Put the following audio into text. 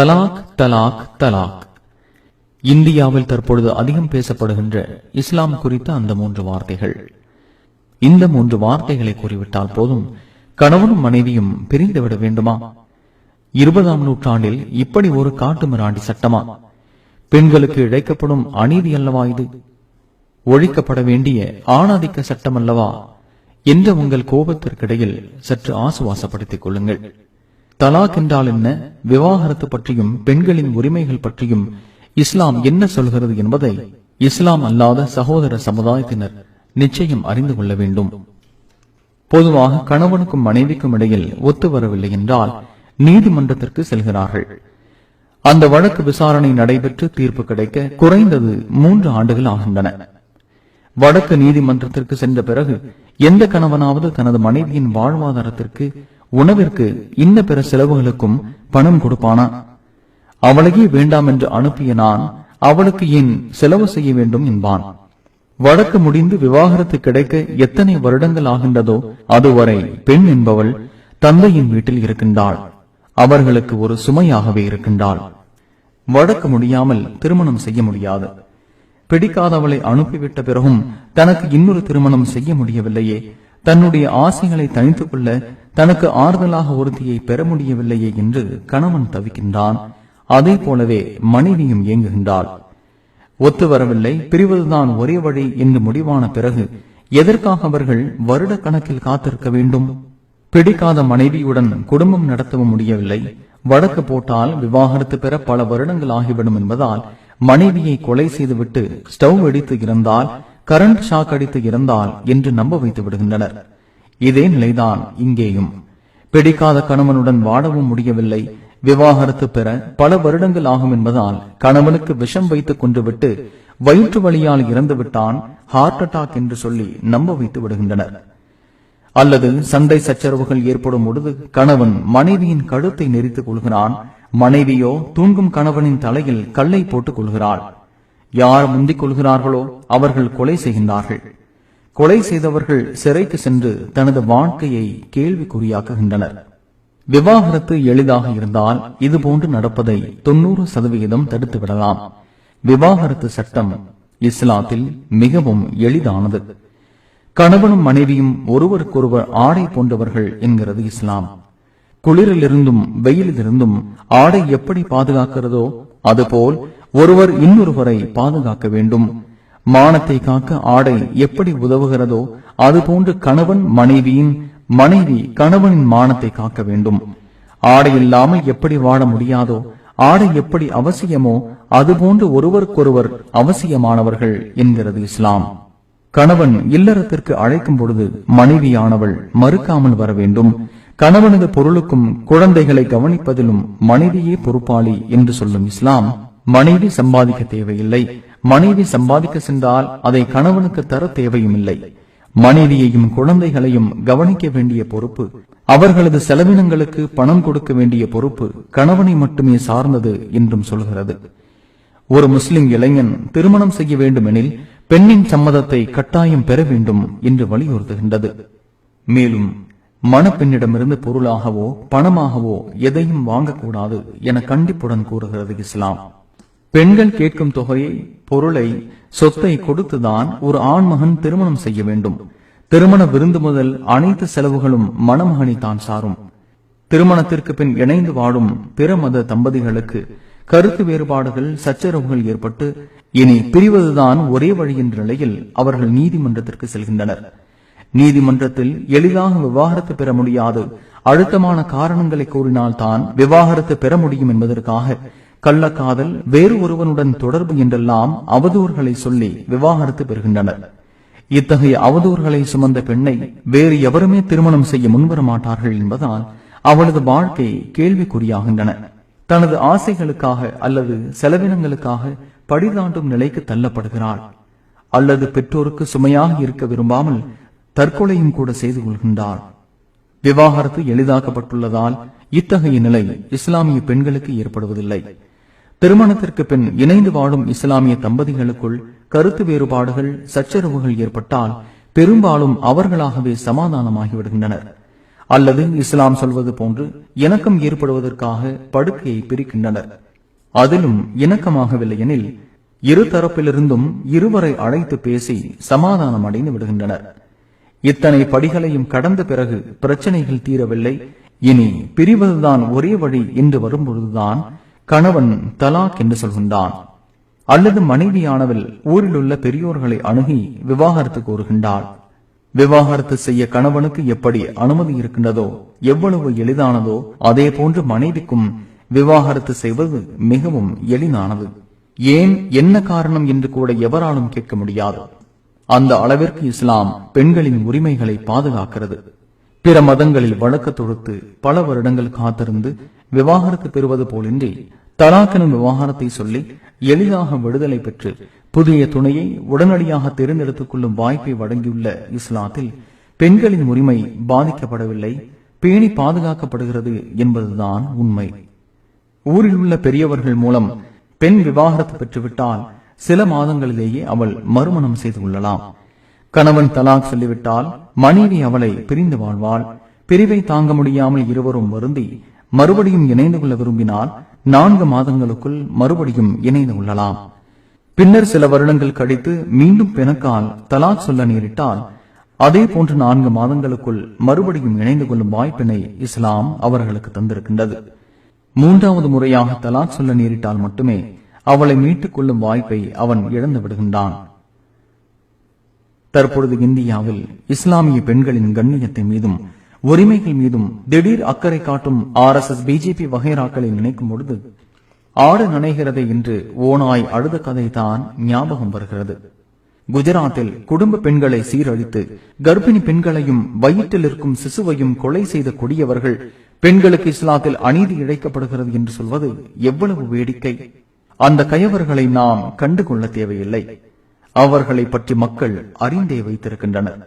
தலாக் தலாக் தலாக். இந்தியாவில் தற்பொழுது அதிகம் பேசப்படுகின்ற இஸ்லாம் குறித்த அந்த மூன்று வார்த்தைகள். இந்த மூன்று வார்த்தைகளை கூறிவிட்டால் போதும். கணவனும் மனைவியும் பிரிந்துவிட வேண்டுமா? இருபதாம் நூற்றாண்டில் இப்படி ஒரு காட்டு மிராண்டி சட்டமா? பெண்களுக்கு இழைக்கப்படும் அநீதி அல்லவா இது? ஒழிக்கப்பட வேண்டிய ஆணாதிக்க சட்டம் அல்லவா? என்ற உங்கள் கோபத்திற்கிடையில் சற்று ஆசுவாசப்படுத்திக் கொள்ளுங்கள். தலாக் என்றால் என்ன? விவாகரத்து பற்றியும் பெண்களின் உரிமைகள் பற்றியும் இஸ்லாம் என்ன சொல்கிறது என்பதை இஸ்லாம் அல்லாத சகோதர சமுதாயத்தினர் நிச்சயம் அறிந்து கொள்ள வேண்டும். பொதுவாக கணவனுக்கும் மனைவிக்கும் இடையில் ஒத்து வரவில்லை என்றால் நீதிமன்றத்திற்கு செல்கிறார்கள். அந்த வழக்கு விசாரணை நடைபெற்று தீர்ப்பு கிடைக்க குறைந்தது மூன்று ஆண்டுகள் ஆகின்றன. வடக்கு நீதிமன்றத்திற்கு சென்ற பிறகு எந்த கணவனாவது தனது மனைவியின் வாழ்வாதாரத்திற்கு உணவிற்கு இன்ன பிற செலவுகளுக்கும் பணம் கொடுப்பானா? அவளையே வேண்டாம் என்று அனுப்பிய நான் அவளுக்கு ஏன் செலவு செய்ய வேண்டும் என்பான். வழக்கு முடிந்து விவாகரத்து கிடைக்க எத்தனை வருடங்கள் ஆகின்றதோ அதுவரை பெண் என்பவள் தந்தையின் வீட்டில் இருக்கின்றாள். அவர்களுக்கு ஒரு சுமையாகவே இருக்கின்றாள். வழக்கு முடியாமல் திருமணம் செய்ய முடியாது. பிடிக்காதவளை அனுப்பிவிட்ட பிறகும் தனக்கு இன்னொரு திருமணம் செய்ய முடியவில்லையே. தன்னுடைய ஆசைகளை தனித்துக் கொள்ள தனக்கு ஆறுதலாக ஒருத்தியை பெற முடியவில்லையே என்று கணவன் தவிக்கின்றான். அதே போலவே மனைவியும் இயங்குகின்றாள். ஒத்து வரவில்லை பிரிவதுதான் ஒரே வழி என்று முடிவான பிறகு எதற்காக அவர்கள் வருட கணக்கில் காத்திருக்க வேண்டும்? பிடிக்காத மனைவியுடன் குடும்பம் நடத்தவும் முடியவில்லை. வழக்கு போட்டால் விவாகரத்து பெற பல வருடங்கள் ஆகிவிடும் என்பதால் மனைவியை கொலை செய்துவிட்டு ஸ்டவ் அடித்து இறந்தால் கரண்ட் ஷாக் அடித்து இறந்தால் என்று நம்ப வைத்து விடுகின்றனர். இதே நிலைதான் இங்கேயும். பிடிக்காத கணவனுடன் வாழவும் முடியவில்லை. விவாகரத்து பெற பல வருடங்கள் ஆகும் என்பதால் கணவனுக்கு விஷம் வைத்துக் கொண்டுவிட்டு வயிற்று வழியால் இறந்து விட்டான் ஹார்ட் அட்டாக் என்று சொல்லி நம்ப வைத்து விடுகின்றனர். அல்லது சண்டை சச்சரவுகள் ஏற்படும் பொழுது கணவன் மனைவியின் கழுத்தை நெறித்துக் கொள்கிறான் மனைவியோ தூங்கும் கணவனின் தலையில் கல்லை போட்டுக் கொள்கிறாள். யார் முந்திக் கொள்கிறார்களோ அவர்கள் கொலை செய்கின்றார்கள். கொலை செய்தவர்கள் சிறைக்கு சென்று தனது வாழ்க்கையை கேள்விக்குறியாக்குகின்றனர். விவாகரத்து எளிதாக இருந்தால் இதுபோன்று நடப்பதை தொண்ணூறு சதவிகிதம் தடுத்து விடலாம். விவாகரத்து சட்டம் இஸ்லாத்தில் மிகவும் எளிதானது. கணவனும் மனைவியும் ஒருவருக்கொருவர் ஆடை போன்றவர்கள் என்கிறது இஸ்லாம். குளிரிலிருந்தும் வெயிலிலிருந்தும் ஆடை எப்படி பாதுகாக்கிறதோ அதுபோல் ஒருவர் இன்னொருவரை பாதுகாக்க வேண்டும். மானத்தை காக்க ஆடை எப்படி உதவுகிறதோ அதுபோன்று கணவன் மனைவியின் மனைவி கணவனின் மானத்தை காக்க வேண்டும். ஆடை இல்லாமல் எப்படி வாழ முடியாதோ ஆடை எப்படி அவசியமோ அதுபோன்று ஒருவருக்கொருவர் அவசியமானவர்கள் என்கிறது இஸ்லாம். கணவன் இல்லறத்திற்கு அழைக்கும் பொழுது மனைவியானவள் மறுக்காமல் வர வேண்டும். கணவனது பொருளுக்கும் குழந்தைகளை கவனிப்பதிலும் மனைவியே பொறுப்பாளி என்று சொல்லும் இஸ்லாம். மனைவி சம்பாதிக்க தேவையில்லை. மனைவி சம்பாதிக்க சென்றால் அதை கணவனுக்கு தர தேவையும் இல்லை மனைவியையும் குழந்தைகளையும் கவனிக்க வேண்டிய பொறுப்பு அவர்களது செலவினங்களுக்கு பணம் கொடுக்க வேண்டிய பொறுப்பு கணவனை மட்டுமே சார்ந்தது என்றும் சொல்கிறது. ஒரு முஸ்லிம் இளைஞன் திருமணம் செய்ய வேண்டுமெனில் பெண்ணின் சம்மதத்தை கட்டாயம் பெற வேண்டும் என்று வலியுறுத்துகின்றது. மேலும் மணப்பெண்ணிடமிருந்து பொருளாகவோ பணமாகவோ எதையும் வாங்கக்கூடாது என கண்டிப்புடன் கூறுகிறது இஸ்லாம். பெண்கள் கேட்கும் தொகையை பொருளை சொத்தை கொடுத்துதான் ஒரு ஆண்மகன் திருமணம் செய்ய வேண்டும். திருமண விருந்து முதல் அனைத்து செலவுகளும் மணமகனை தான் சாரும். திருமணத்திற்கு பின் இணைந்து வாழும் பிற மத தம்பதிகளுக்கு கருத்து வேறுபாடுகள் சச்சரவுகள் ஏற்பட்டு இனி பிரிவதுதான் ஒரே வழி என்ற நிலையில் அவர்கள் நீதிமன்றத்திற்கு செல்கின்றனர். நீதிமன்றத்தில் எளிதாக விவாகரத்து பெற முடியாது. அழுத்தமான காரணங்களை கூறினால்தான் விவாகரத்து பெற முடியும் என்பதற்காக கள்ளக்காதல் வேறு ஒருவனுடன் தொடர்பு என்றெல்லாம் அவதூறுகளை சொல்லி விவாகரத்து பெறுகின்றனர். இத்தகைய அவதூறுகளை சுமந்த பெண்ணை வேறு எவருமே திருமணம் செய்ய முன்வர மாட்டார்கள் என்பதால் அவளது வாழ்க்கை கேள்விக்குறியாகின்றன. தனது ஆசைகளுக்காக அல்லது செலவினங்களுக்காக படிதாண்டும் நிலைக்கு தள்ளப்படுகிறாள். அல்லது பெற்றோருக்கு சுமையாக இருக்க விரும்பாமல் தற்கொலையும் கூட செய்து கொள்கின்றாள். விவாகரத்து எளிதாக்கப்பட்டுள்ளதால் இத்தகைய நிலை இஸ்லாமிய பெண்களுக்கு ஏற்படுவதில்லை. திருமணத்திற்கு பின் இணைந்து வாழும் இஸ்லாமிய தம்பதிகளுக்குள் கருத்து வேறுபாடுகள் சச்சரவுகள் ஏற்பட்டால் பெரும்பாலும் அவர்களாகவே சமாதானமாகி விடுகின்றனர் அல்லது இஸ்லாம் சொல்வது போன்று இணக்கம் ஏற்படுவதற்காக படுக்கையை பிரிக்கின்றனர். அதிலும் இணக்கமாகவில்லை எனில் இரு தரப்பிலிருந்தும் இருவரை அழைத்து பேசி சமாதானம் அடைந்து விடுகின்றனர். இத்தனை படிகளையும் கடந்த பிறகு பிரச்சனைகள் தீரவில்லை. இனி பிரிவதுதான் ஒரே வழி என்று வரும்பொழுதுதான் கணவன் தலாக் என்று சொல்கின்றான். அல்லது மனைவியானவள் ஊரில் உள்ள பெரியோர்களை அணுகி விவாகரத்து கோருகின்றாள் விவாகரத்து செய்ய கணவனுக்கு எப்படி அனுமதி இருக்கின்றதோ எவ்வளவு எளிதானதோ அதே போன்று மனைவிக்கும் விவாகரத்து செய்வது மிகவும் எளிதானது. ஏன் என்ன காரணம் என்று கூட எவராலும் கேட்க முடியாது. அந்த அளவிற்கு இஸ்லாம் பெண்களின் உரிமைகளை பாதுகாக்கிறது. பிற மதங்களில் வழக்க தொடுத்து பல வருடங்கள் காத்திருந்து விவாகரத்து பெறுவது போலின்றி தலாக்கெனும் விவாகரத்தை சொல்லி எளிதாக விடுதலை பெற்று புதிய துணையை உடனடியாக தேர்ந்தெடுத்துக் கொள்ளும் வாய்ப்பை வழங்கியுள்ள இஸ்லாத்தில் பெண்களின் உரிமை பாதிக்கப்படவில்லை பேணி பாதுகாக்கப்படுகிறது என்பதுதான் உண்மை. ஊரில் உள்ள பெரியவர்கள் மூலம் பெண் விவாகரத்து பெற்றுவிட்டால் சில மாதங்களிலேயே அவள் மறுமணம் செய்து கொள்ளலாம். கணவன் தலாக் சொல்லிவிட்டால் மனைவி அவளை பிரிந்து வாழ்வாள். பிரிவை தாங்க முடியாமல் இருவரும் வருந்தி மறுபடியும் இணைந்து கொள்ள விரும்பினால் நான்கு மாதங்களுக்குள் மறுபடியும் இணைந்து கொள்ளலாம். பின்னர் சில வருடங்கள் கழித்து மீண்டும் பிணக்கால் தலாக் சொல்ல நேரிட்டால் அதே போன்று நான்கு மாதங்களுக்குள் மறுபடியும் இணைந்து கொள்ளும் வாய்ப்பினை இஸ்லாம் அவர்களுக்கு தந்திருக்கின்றது. மூன்றாவது முறையாக தலாக் சொல்ல நேரிட்டால் மட்டுமே அவளை மீட்டுக் கொள்ளும் வாய்ப்பை அவன் இழந்து விடுகின்றான். தற்பொழுது இந்தியாவில் இஸ்லாமிய பெண்களின் கண்ணியத்தை மீதும் உரிமைகள் மீதும் திடீர் அக்கறை காட்டும் ஆர் எஸ் எஸ் பிஜேபி வகைராக்களை நினைக்கும் பொழுது ஆடு நனைகிறது என்று ஓனாய் அழுத கதைதான் ஞாபகம் வருகிறது. குஜராத்தில் குடும்ப பெண்களை சீரழித்து கர்ப்பிணி பெண்களையும் வயிற்றில் இருக்கும் சிசுவையும் கொலை செய்த கொடியவர்கள் பெண்களுக்கு இஸ்லாத்தில் அநீதி இழைக்கப்படுகிறது என்று சொல்வது எவ்வளவு வேடிக்கை. அந்த கயவர்களை நாம் கண்டுகொள்ள தேவையில்லை. அவர்களை பற்றி மக்கள் அறிந்தே வைத்திருக்கின்றனர்.